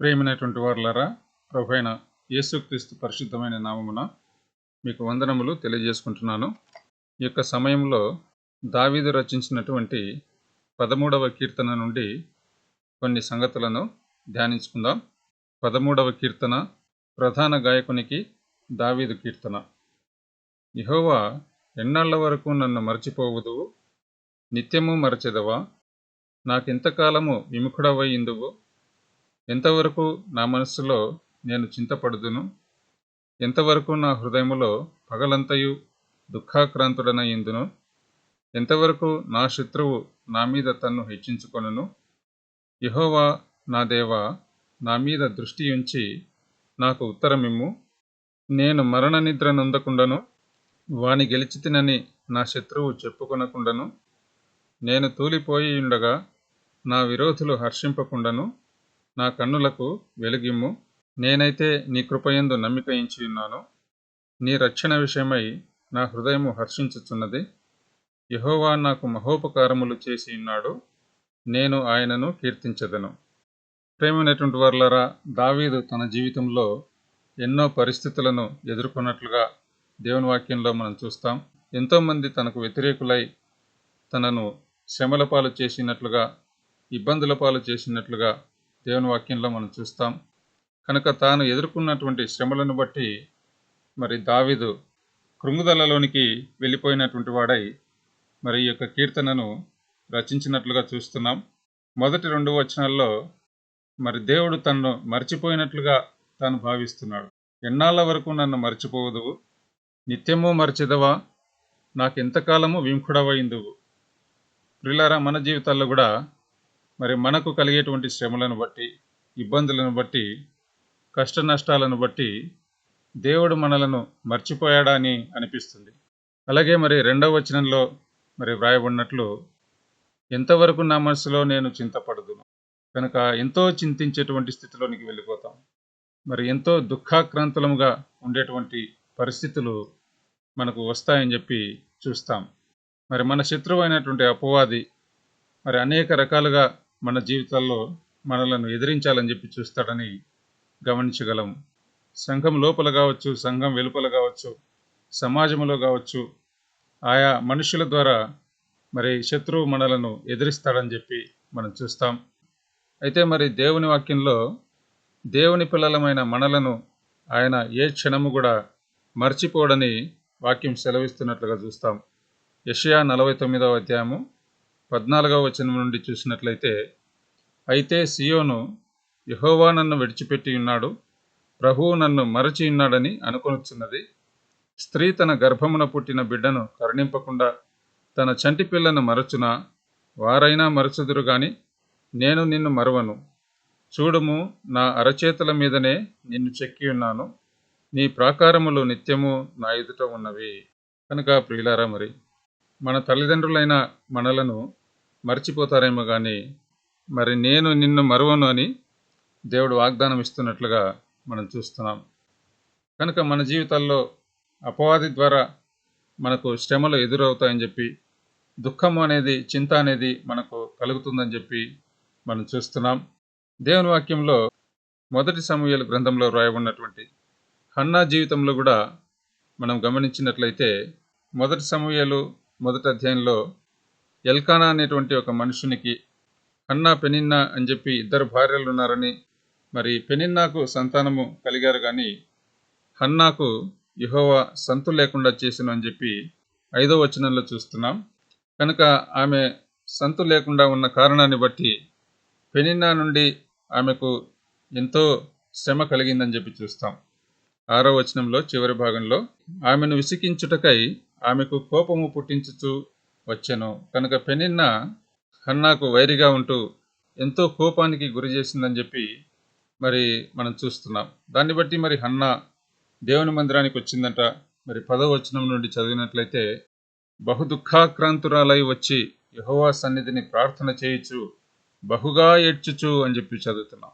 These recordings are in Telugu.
ప్రేమైనటువంటి వారులరా ప్రభు అయిన యేసుక్రీస్తు పరిశుద్ధమైన నామమున మీకు వందనములు తెలియజేసుకుంటున్నాను. ఈ యొక్క సమయంలో దావీదు రచించినటువంటి పదమూడవ కీర్తన నుండి కొన్ని సంగతులను ధ్యానించుకుందాం. పదమూడవ కీర్తన ప్రధాన గాయకునికి దావీదు కీర్తన. యహోవా ఎన్నాళ్ళ వరకు నన్ను మరచిపోవదు నిత్యము మరచెదవా? నాకింతకాలము విముఖుడవై ఇందువు? ఎంతవరకు నా మనస్సులో నేను చింతపడుదును? ఎంతవరకు నా హృదయములో పగలంతయు దుఃఖాక్రాంతుడనయ్యిందును ఎంతవరకు నా శత్రువు నా మీద తన్ను హెచ్చించుకొనును? యహోవా నా దేవా నా మీద దృష్టి ఉంచి నాకు ఉత్తరమిమ్ము. నేను మరణ నిద్ర నొందకుండను. వాని గెలిచితినని నా శత్రువు చెప్పుకొనకుండను. నేను తూలిపోయి ఉండగా నా విరోధులు హర్షింపకుండను. నా కన్నులకు వెలుగిమ్ము. నేనైతే నీ కృపయందు నమ్మిక ఇంచి ఉన్నాను నీ రక్షణ విషయమై నా హృదయము హర్షించుచున్నది. యహోవా నాకు మహోపకారములు చేసి ఉన్నాడు. నేను ఆయనను కీర్తించదను. ప్రేమైనటువంటి వర్లరా దావీదు తన జీవితంలో ఎన్నో పరిస్థితులను ఎదుర్కొన్నట్లుగా దేవుని వాక్యంలో మనం చూస్తాం. ఎంతోమంది తనకు వ్యతిరేకులై తనను శ్రమల పాలు చేసినట్లుగా ఇబ్బందుల పాలు చేసినట్లుగా దేవుని వాక్యంలో మనం చూస్తాం. కనుక తాను ఎదుర్కొన్నటువంటి శ్రమలను బట్టి మరి దావిదు కృంగుదలలోనికి వెళ్ళిపోయినటువంటి వాడై మరి ఈ యొక్క కీర్తనను రచించినట్లుగా చూస్తున్నాం. మొదటి రెండు వచనాల్లో మరి దేవుడు తన్ను మర్చిపోయినట్లుగా తాను భావిస్తున్నాడు. ఎన్నాళ్ళ వరకు నన్ను మర్చిపోవదువు నిత్యము మరచెదవా? నాకెంతకాలము విముఖుడవైందువు? ప్రిలారా మన జీవితాల్లో కూడా మరి మనకు కలిగేటువంటి శ్రమలను బట్టి ఇబ్బందులను బట్టి కష్ట నష్టాలను బట్టి దేవుడు మనలను మర్చిపోయాడా అని అనిపిస్తుంది. అలాగే మరి రెండవ వచనంలో మరి వ్రాయబడినట్లు ఎంతవరకు నా మనసులో నేను చింతపడదును కనుక ఎంతో చింతించేటువంటి స్థితిలోనికి వెళ్ళిపోతాం. మరి ఎంతో దుఃఖాక్రాంతులముగా ఉండేటువంటి పరిస్థితులు మనకు వస్తాయని చెప్పి చూస్తాం. మరి మన శత్రువు అయినటువంటి అపవాది మరి అనేక రకాలుగా మన జీవితాల్లో మనలను ఎదిరించాలని చెప్పి చూస్తాడని గమనించగలం. సంఘం లోపల కావచ్చు సంఘం వెలుపల కావచ్చు సమాజంలో కావచ్చు ఆయా మనుషుల ద్వారా మరి శత్రువు మనలను ఎదిరిస్తాడని చెప్పి మనం చూస్తాం. అయితే మరి దేవుని వాక్యంలో దేవుని పిల్లలమైన మనలను ఆయన ఏ క్షణము కూడా మర్చిపోడని వాక్యం సెలవిస్తున్నట్లుగా చూస్తాం. యషయా నలభై తొమ్మిదవ అధ్యాయము పద్నాలుగవ వచనం నుండి చూసినట్లయితే అయితే సియోను యహోవా నన్ను విడిచిపెట్టి ఉన్నాడు ప్రభువు నన్ను మరచి ఉన్నాడని అనుకొనుచున్నది. స్త్రీ తన గర్భమున పుట్టిన బిడ్డను కరుణింపకుండా తన చంటి పిల్లను మరచునా? వారైనా మరచుదురు గాని నేను నిన్ను మరవను. చూడుము నా అరచేతుల మీదనే నిన్ను చెక్కి ఉన్నాను. నీ ప్రాకారములు నిత్యము నా ఎదుట ఉన్నవి. కనుక ప్రియులారా మరి మన తల్లిదండ్రులైన మనలను మర్చిపోతారేమో కానీ మరి నేను నిన్ను మరువను అని దేవుడు వాగ్దానం ఇస్తున్నట్లుగా మనం చూస్తున్నాం. కనుక మన జీవితాల్లో అపవాది ద్వారా మనకు శ్రమలు ఎదురవుతాయని చెప్పి దుఃఖం అనేది చింత అనేది మనకు కలుగుతుందని చెప్పి మనం చూస్తున్నాం. దేవుని వాక్యంలో మొదటి సమూహల గ్రంథంలో రాయబడినటువంటి హన్నా జీవితంలో కూడా మనం గమనించినట్లయితే మొదటి సమూహలు మొదటి అధ్యాయంలో ఎల్కానా అనేటువంటి ఒక మనుషునికి కన్నా పెనిన్నా అని చెప్పి ఇద్దరు భార్యలు ఉన్నారని మరి పెనిన్నాకు సంతానము కలిగారు కానీ హన్నాకు యహోవా సంతు లేకుండా చేసిన అని చెప్పి ఐదో వచనంలో చూస్తున్నాం. కనుక ఆమె సంతు లేకుండా ఉన్న కారణాన్ని బట్టి పెనిన్నా నుండి ఆమెకు ఎంతో శ్రమ కలిగిందని చెప్పి చూస్తాం. ఆరో వచనంలో చివరి భాగంలో ఆమెను విసికించుటకై ఆమెకు కోపము పుట్టించుచు వచ్చెను. కనుక పెనిన్న హన్నాకు వైరిగా ఉంటూ ఎంతో కోపానికి గురి చేసిందని చెప్పి మరి మనం చూస్తున్నాం. దాన్ని బట్టి మరి హన్నా దేవుని మందిరానికి వచ్చిందంట. మరి పదవచనం నుండి చదివినట్లయితే బహు దుఃఖాక్రాంతురాలై వచ్చి యహోవా సన్నిధిని ప్రార్థన చేయొచ్చు బహుగా ఏడ్చుచు అని చెప్పి చదువుతున్నాం.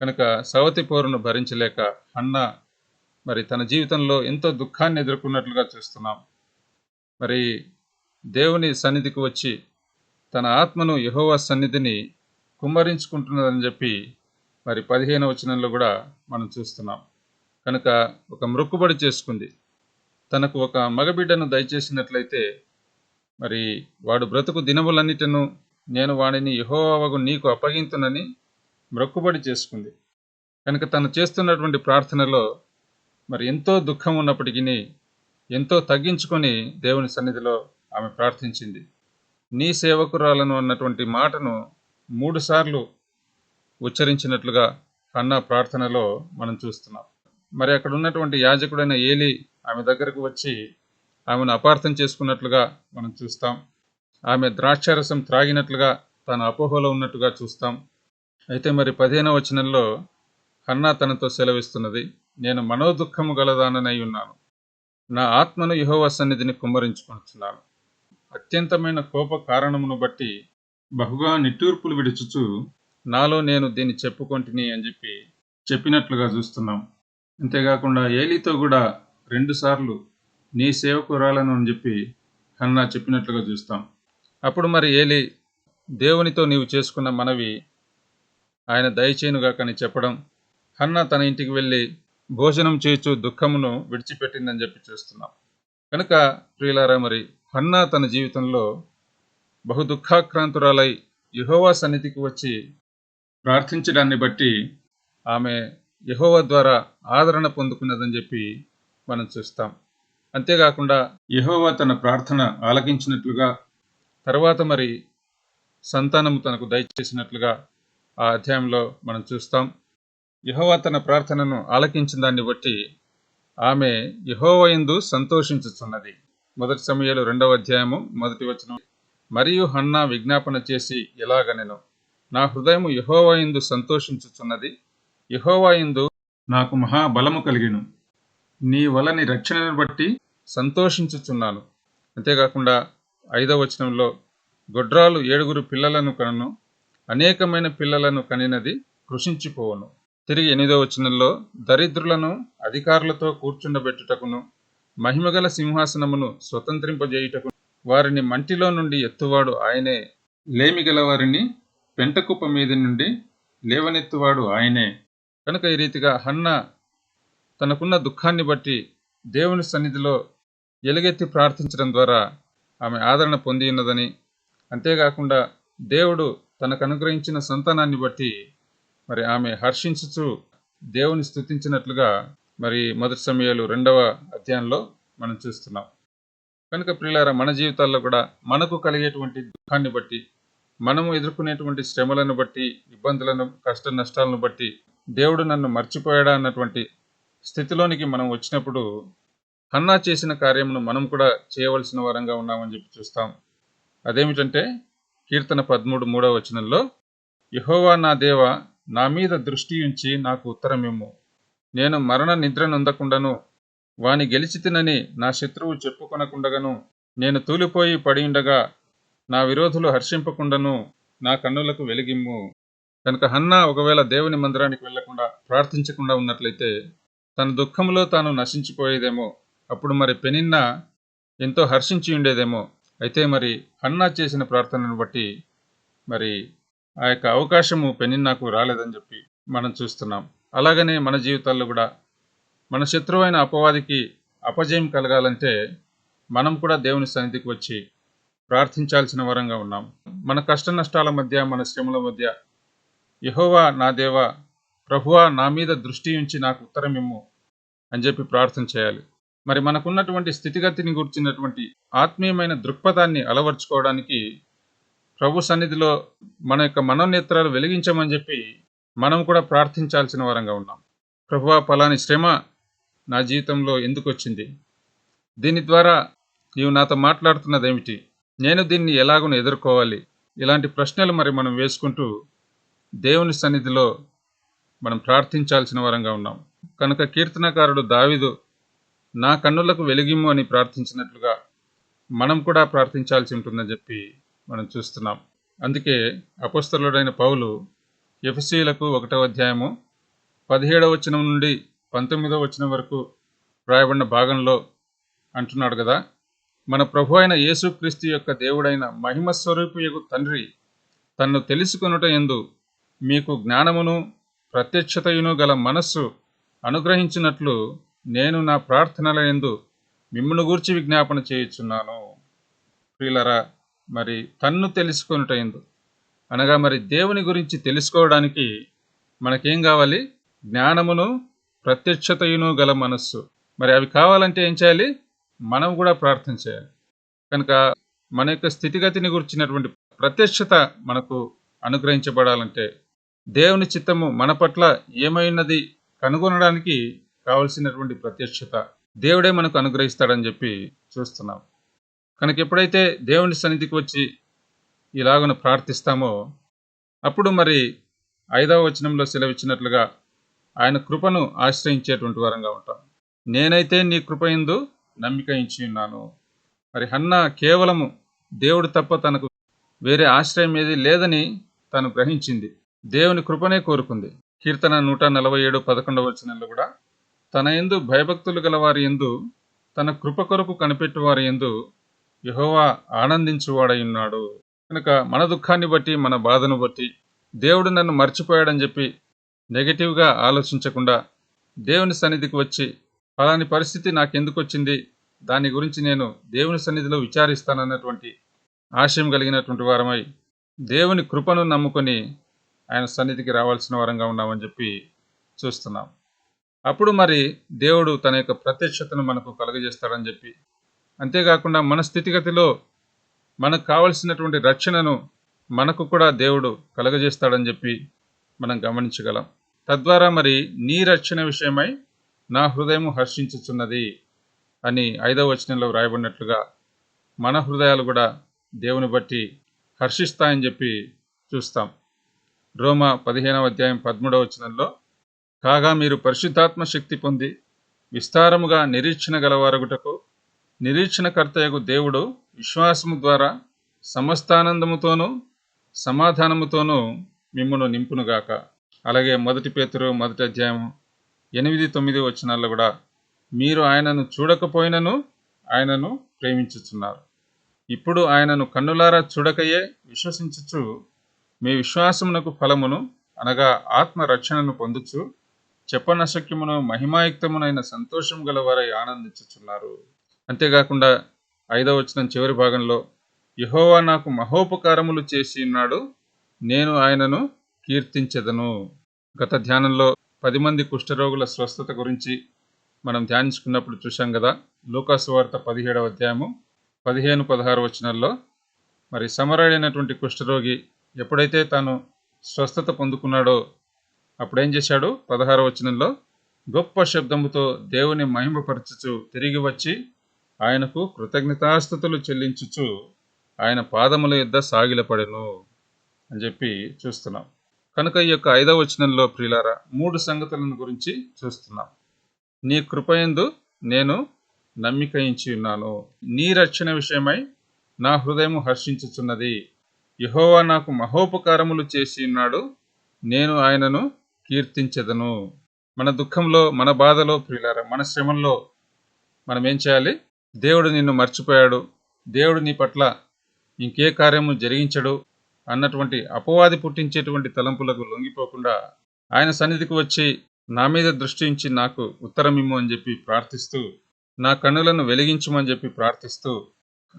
కనుక సవతి పోరును భరించలేక హన్న మరి తన జీవితంలో ఎంతో దుఃఖాన్ని ఎదుర్కొన్నట్లుగా చూస్తున్నాం. మరి దేవుని సన్నిధికి వచ్చి తన ఆత్మను యహోవా సన్నిధిని కుమ్మరించుకుంటున్నదని చెప్పి మరి పదిహేను వచనంలో కూడా మనం చూస్తున్నాం. కనుక ఒక మృక్కుబడి చేసుకుంది. తనకు ఒక మగబిడ్డను దయచేసినట్లయితే మరి వాడు బ్రతుకు దినములన్నిటను నేను వాడిని యహోవగు నీకు అప్పగింతునని మొక్కుబడి చేసుకుంది. కనుక తను చేస్తున్నటువంటి ప్రార్థనలో మరి ఎంతో దుఃఖం ఉన్నప్పటికీ ఎంతో తగ్గించుకొని దేవుని సన్నిధిలో ఆమె ప్రార్థించింది. నీ సేవకురాలను అన్నటువంటి మాటను మూడుసార్లు ఉచ్చరించినట్లుగా కన్నా ప్రార్థనలో మనం చూస్తున్నాం. మరి అక్కడ ఉన్నటువంటి యాజకుడైన ఏలి ఆమె దగ్గరకు వచ్చి ఆమెను అపార్థం చేసుకున్నట్లుగా మనం చూస్తాం. ఆమె ద్రాక్షారసం త్రాగినట్లుగా తన అపోహలో ఉన్నట్టుగా చూస్తాం. అయితే మరి పదిహేనవ వచనంలో కన్నా తనతో సెలవిస్తున్నది నేను మనోదుఖము గలదాననై ఉన్నాను. నా ఆత్మను యహోవ సన్నిధిని కుమ్మరించుకుంటున్నాను అత్యంతమైన కోప కారణమును బట్టి బహుగా నిట్టూర్పులు విడుచుచు నాలో నేను దీన్ని చెప్పుకొంటిని అని చెప్పి చెప్పినట్లుగా చూస్తున్నాం. అంతేకాకుండా ఏలితో కూడా రెండుసార్లు నీ సేవకురాలను అని చెప్పి హన్నా చెప్పినట్లుగా చూస్తాం. అప్పుడు మరి ఏలి దేవునితో నీవు చేసుకున్న మనవి ఆయన దయచేయునుగా కానీ చెప్పడం హన్నా తన ఇంటికి వెళ్ళి భోజనం చేయచు దుఃఖమును విడిచిపెట్టిందని చెప్పి చూస్తున్నాం. కనుక ప్రియులారా మరి హన్నా తన జీవితంలో బహు దుఃఖాక్రాంతురాలై యహోవా సన్నిధికి వచ్చి ప్రార్థించడాన్ని బట్టి ఆమె యహోవా ద్వారా ఆదరణ పొందుకున్నదని చెప్పి మనం చూస్తాం. అంతేకాకుండా యహోవా తన ప్రార్థన ఆలకించినట్లుగా తర్వాత మరి సంతానము తనకు దయచేసినట్లుగా ఆ అధ్యాయంలో మనం చూస్తాం. యహోవా తన ప్రార్థనను ఆలకించిన దాన్ని బట్టి ఆమె యహోవయందు సంతోషించుచున్నది. మొదటి సమయాలు రెండవ అధ్యాయము మొదటి వచనం. మరియు హన్నా విజ్ఞాపన చేసి ఎలాగనెను నా హృదయము ఇందు సంతోషించుచున్నది. యహోవయందు నాకు మహాబలము కలిగిను. నీ వలని రక్షణను బట్టి సంతోషించుచున్నాను. అంతేకాకుండా ఐదవ వచనంలో గొడ్రాలు ఏడుగురు పిల్లలను కనను అనేకమైన పిల్లలను కనినది కృషించిపోవును. తిరిగి ఎనిమిదో వచనంలో దరిద్రులను అధికారులతో కూర్చుండబెట్టుటకును మహిమగల సింహాసనమును స్వతంత్రింపజేయుటకు వారిని మంటిలో నుండి ఎత్తువాడు ఆయనే. లేమిగల వారిని పెంటకుప్ప మీద నుండి లేవనెత్తువాడు ఆయనే. కనుక ఈ రీతిగా హన్న తనకున్న దుఃఖాన్ని బట్టి దేవుని సన్నిధిలో ఎలుగెత్తి ప్రార్థించడం ద్వారా ఆమె ఆదరణ పొంది ఉన్నదని అంతేకాకుండా దేవుడు తనకు అనుగ్రహించిన సంతానాన్ని బట్టి మరి ఆమె హర్షించుచు దేవుని స్థుతించినట్లుగా మరి మొదటి సమయాలు రెండవ అధ్యాయంలో మనం చూస్తున్నాం. కనుక ప్రియులారా మన జీవితాల్లో కూడా మనకు కలిగేటువంటి దుఃఖాన్ని బట్టి మనము ఎదుర్కొనేటువంటి శ్రమలను బట్టి ఇబ్బందులను కష్ట నష్టాలను బట్టి దేవుడు నన్ను మర్చిపోయాడా అన్నటువంటి స్థితిలోనికి మనం వచ్చినప్పుడు హన్నా చేసిన కార్యమును మనం కూడా చేయవలసిన వరంగా ఉన్నామని చెప్పి చూస్తాం. అదేమిటంటే కీర్తన పదమూడు మూడవ వచనంలో యహోవా నా దేవ నా మీద దృష్టి ఉంచి నాకు ఉత్తరమిమ్ము. నేను మరణ నిద్ర నొందకుండను వాని గెలిచితినని నా శత్రువు చెప్పుకొనకుండగను నేను తూలిపోయి పడి ఉండగా నా విరోధులు హర్షింపకుండాను నా కన్నులకు వెలిగిమ్ము కనుక హన్నా ఒకవేళ దేవుని మందిరానికి వెళ్ళకుండా ప్రార్థించకుండా ఉన్నట్లయితే తన దుఃఖంలో తాను నశించిపోయేదేమో. అప్పుడు మరి పెనిన్న ఎంతో హర్షించి ఉండేదేమో అయితే మరి హన్నా చేసిన ప్రార్థనను బట్టి మరి ఆ యొక్క అవకాశము పెనిన్నాకు రాలేదని చెప్పి మనం చూస్తున్నాం. అలాగనే మన జీవితాల్లో కూడా మన శత్రువైన అపవాదికి అపజయం కలగాలంటే మనం కూడా దేవుని సన్నిధికి వచ్చి ప్రార్థించాల్సిన వరంగా ఉన్నాం. మన కష్ట నష్టాల మధ్య మన శ్రమల మధ్య యహోవా నా దేవ ప్రభువా నా మీద దృష్టి ఉంచి నాకు ఉత్తరం ఇమ్ము అని చెప్పి ప్రార్థన చేయాలి. మరి మనకున్నటువంటి స్థితిగతిని గుర్చినటువంటి ఆత్మీయమైన దృక్పథాన్ని అలవర్చుకోవడానికి ప్రభు సన్నిధిలో మన యొక్క మనోనేత్రాలు వెలిగించమని చెప్పి మనం కూడా ప్రార్థించాల్సిన వరంగా ఉన్నాం. ప్రభువా పలాని శ్రమ నా జీవితంలో ఎందుకు వచ్చింది? దీని ద్వారా నీవు నాతో మాట్లాడుతున్నది ఏమిటి నేను దీన్ని ఎలాగో ఎదుర్కోవాలి? ఇలాంటి ప్రశ్నలు మరి మనం వేసుకుంటూ దేవుని సన్నిధిలో మనం ప్రార్థించాల్సిన వరంగా ఉన్నాం. కనుక కీర్తనకారుడు దావిదు నా కన్నులకు వెలిగిమ్ము అని ప్రార్థించినట్లుగా మనం కూడా ప్రార్థించాల్సి ఉంటుందని చెప్పి మనం చూస్తున్నాం. అందుకే అపస్తలుడైన పౌలు ఎఫ్సీలకు ఒకటవ అధ్యాయము పదిహేడవ వచనం నుండి పంతొమ్మిదవ వచనం వరకు రాయబడిన భాగంలో అంటున్నాడు కదా. మన ప్రభు అయిన యేసుక్రీస్తు యొక్క దేవుడైన మహిమ స్వరూపియకు తండ్రి తన్ను తెలుసుకొనుట ఎందు మీకు జ్ఞానమును ప్రత్యక్షతయును గల మనస్సు అనుగ్రహించినట్లు నేను నా ప్రార్థనల ఎందు మిమ్మును గూర్చి విజ్ఞాపన చేయుచున్నాను. ప్రియులరా మరి తన్ను తెలుసుకొనుట ఎందు అనగా మరి దేవుని గురించి తెలుసుకోవడానికి మనకేం కావాలి? జ్ఞానమును ప్రత్యక్షతయును గల మనస్సు. మరి అవి కావాలంటే ఏం చేయాలి? మనం కూడా ప్రార్థన చేయాలి. కనుక మన యొక్క స్థితిగతిని గురించినటువంటి ప్రత్యక్షత మనకు అనుగ్రహించబడాలంటే దేవుని చిత్తము మన పట్ల ఏమైనది కనుగొనడానికి కావలసినటువంటి ప్రత్యక్షత దేవుడే మనకు అనుగ్రహిస్తాడని చెప్పి చూస్తున్నాం. కనుక ఎప్పుడైతే దేవుని సన్నిధికి వచ్చి ఇలాగను ప్రార్థిస్తామో? అప్పుడు మరి ఐదవ వచనంలో సెలవిచ్చినట్లుగా ఆయన కృపను ఆశ్రయించేటువంటి వారంగా ఉంటాం. నేనైతే నీ కృప ఎందు నమ్మిక ఇచ్చి ఉన్నాను. మరి హన్న కేవలము దేవుడు తప్ప తనకు వేరే ఆశ్రయం ఏది లేదని తను గ్రహించింది. దేవుని కృపనే కోరుకుంది. కీర్తన నూట నలభై ఏడు పదకొండవ వచనంలో కూడా తన ఎందు భయభక్తులు గల వారి ఎందు తన కృప కొరకు కనిపెట్టువారి ఎందు యహోవా ఆనందించువాడై ఉన్నాడు. కనుక మన దుఃఖాన్ని బట్టి మన బాధను బట్టి దేవుడు నన్ను మర్చిపోయాడని చెప్పి నెగటివ్గా ఆలోచించకుండా దేవుని సన్నిధికి వచ్చి ఫలాని పరిస్థితి నాకెందుకు వచ్చింది దాని గురించి నేను దేవుని సన్నిధిలో విచారిస్తానన్నటువంటి ఆశయం కలిగినటువంటి వారమై దేవుని కృపను నమ్ముకొని ఆయన సన్నిధికి రావాల్సిన వారంగా ఉన్నామని చెప్పి చూస్తున్నాం. అప్పుడు మరి దేవుడు తన యొక్క ప్రత్యక్షతను మనకు కలుగజేస్తాడని చెప్పి అంతేకాకుండా మన స్థితిగతిలో మనకు కావలసినటువంటి రక్షణను మనకు కూడా దేవుడు కలుగజేస్తాడని చెప్పి మనం గమనించగలం. తద్వారా మరి నీ రక్షణ విషయమై నా హృదయము హర్షించుచున్నది అని ఐదవ వచనంలో వ్రాయబడినట్లుగా మన హృదయాలు కూడా దేవుని బట్టి హర్షిస్తాయని చెప్పి చూస్తాం. రోమ పదిహేనవ అధ్యాయం పదమూడవ వచనంలో కాగా మీరు పరిశుద్ధాత్మ శక్తి పొంది విస్తారముగా నిరీక్షణ గలవారగుటకు నిరీక్షణకర్తయకు దేవుడు విశ్వాసము ద్వారా సమస్తానందముతోనూ సమాధానముతోనూ మిమ్మను నింపునుగాక. అలాగే మొదటి పేతురు మొదటి అధ్యాయం ఎనిమిది తొమ్మిది వచనాల్లో కూడా మీరు ఆయనను చూడకపోయినను ఆయనను ప్రేమించుచున్నారు. ఇప్పుడు ఆయనను కన్నులారా చూడకయే విశ్వసించుచు మీ విశ్వాసమునకు ఫలమును అనగా ఆత్మ రక్షణను పొందుచు చెప్పనశక్యమును మహిమాయుక్తమునైన సంతోషం గలవారై ఆనందించుచున్నారు. అంతేకాకుండా ఐదవ వచనం చివరి భాగంలో యహోవా నాకు మహోపకారములు చేసి ఉన్నాడు నేను ఆయనను కీర్తించెదను. గత ధ్యానంలో పది మంది కుష్ఠరోగుల స్వస్థత గురించి మనం ధ్యానించుకున్నప్పుడు చూశాం కదా లూకాసు వార్త పదిహేడవ అధ్యాయము పదిహేను పదహారు వచనాల్లో. మరి సమరైనటువంటి కుష్ఠరోగి ఎప్పుడైతే తాను స్వస్థత పొందుకున్నాడో అప్పుడేం చేశాడు? పదహారు వచనంలో గొప్ప శబ్దముతో దేవుని మహిమపరచుచు తిరిగి వచ్చి ఆయనకు కృతజ్ఞతాస్థుతులు చెల్లించుచు ఆయన పాదముల యొద్ద సాగిలపడెను అని చెప్పి చూస్తున్నాం. కనుక ఈ యొక్క ఐదవ వచనంలో ప్రియులారా మూడు సంగతులను గురించి చూస్తున్నాం. నీ కృపయందు నేను నమ్మికయించి ఉన్నాను. నీ రక్షణ విషయమై నా హృదయము హర్షించుచున్నది. యహోవా నాకు మహోపకారములు చేసి ఉన్నాడు. నేను ఆయనను కీర్తించెదను. మన దుఃఖంలో మన బాధలో ప్రియులారా మన శ్రమంలో మనం ఏం చేయాలి? దేవుడు నిన్ను మర్చిపోయాడు. దేవుడు నీ పట్ల ఇంకే కార్యము జరిగించడు అన్నటువంటి అపవాది పుట్టించేటువంటి తలంపులకు లొంగిపోకుండా ఆయన సన్నిధికి వచ్చి నా మీద దృష్టించి నాకు ఉత్తరం ఇమ్ము అని చెప్పి ప్రార్థిస్తూ నా కన్నులను వెలిగించమని చెప్పి ప్రార్థిస్తూ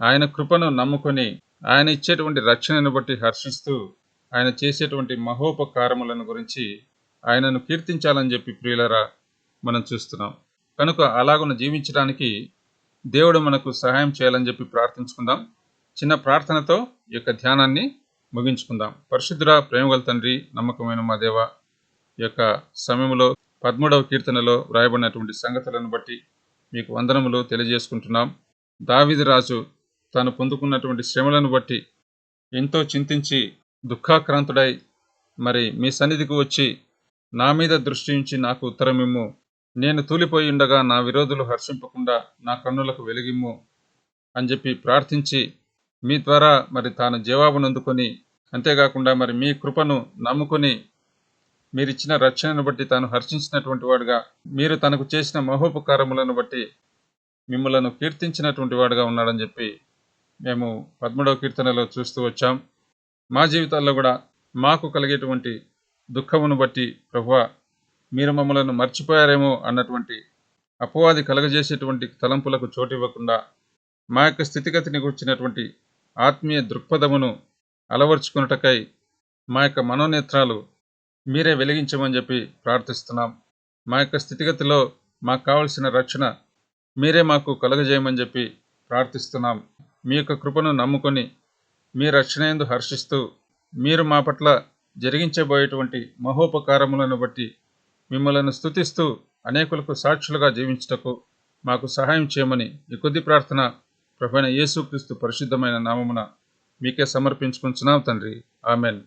ఆయన కృపను నమ్ముకొని ఆయన ఇచ్చేటువంటి రక్షణను బట్టి హర్షిస్తూ ఆయన చేసేటువంటి మహోపకారములను గురించి ఆయనను కీర్తించాలని చెప్పి ప్రియులరా మనం చూస్తున్నాం. కనుక అలాగున జీవించడానికి దేవుడు మనకు సహాయం చేయాలని చెప్పి ప్రార్థించుకుందాం. చిన్న ప్రార్థనతో ఈ యొక్క ధ్యానాన్ని ముగించుకుందాం. పరిశుద్ధుర ప్రేమగల తండ్రి నమ్మకమైన మా దేవ ఈ యొక్క సమయంలో పదమూడవ కీర్తనలో వ్రాయబడినటువంటి సంగతులను బట్టి మీకు వందనములు తెలియజేసుకుంటున్నాం. దావిదిరాజు తాను పొందుకున్నటువంటి శ్రమలను బట్టి ఎంతో చింతించి దుఃఖాక్రాంతుడై మరి మీ సన్నిధికి వచ్చి నా మీద దృష్టి ఉంచి నాకు ఉత్తరమిమ్ము. నేను తూలిపోయి ఉండగా నా విరోధులు హర్షింపకుండా నా కన్నులకు వెలిగిమ్ము అని చెప్పి ప్రార్థించి మీ ద్వారా మరి తాను జవాబునందుకొని అంతేకాకుండా మరి మీ కృపను నమ్ముకొని మీరిచ్చిన రక్షణను బట్టి తాను హర్షించినటువంటి వాడుగా మీరు తనకు చేసిన మహోపకారములను బట్టి మిమ్మలను కీర్తించినటువంటి వాడుగా ఉన్నాడని చెప్పి మేము పదమూడవ కీర్తనలో చూస్తూ వచ్చాం. మా జీవితాల్లో కూడా మాకు కలిగేటువంటి దుఃఖమును బట్టి ప్రభువా మీరు మమ్మలను మర్చిపోయారేమో అన్నటువంటి అపవాది కలగజేసేటువంటి తలంపులకు చోటు ఇవ్వకుండా మా యొక్క స్థితిగతిని గుర్చినటువంటి ఆత్మీయ దృక్పథమును అలవర్చుకున్నటకై మా యొక్క మనోనేత్రాలు మీరే వెలిగించమని చెప్పి ప్రార్థిస్తున్నాం. మా యొక్క స్థితిగతిలో మాకు కావలసిన రక్షణ మీరే మాకు కలుగజేయమని చెప్పి ప్రార్థిస్తున్నాం. మీ యొక్క కృపను నమ్ముకొని మీ రక్షణ ఎందు హర్షిస్తూ మీరు మా పట్ల జరిగించబోయేటువంటి మహోపకారములను బట్టి మిమ్మలను స్తుతిస్తూ అనేకులకు సాక్షులుగా జీవించుటకు మాకు సహాయం చేయమని ఈ కొద్ది ప్రార్థన ప్రభైన యేసుక్రీస్తు పరిశుద్ధమైన నామమున మీకే సమర్పించుకుంటున్నాం తండ్రి. ఆమెన్.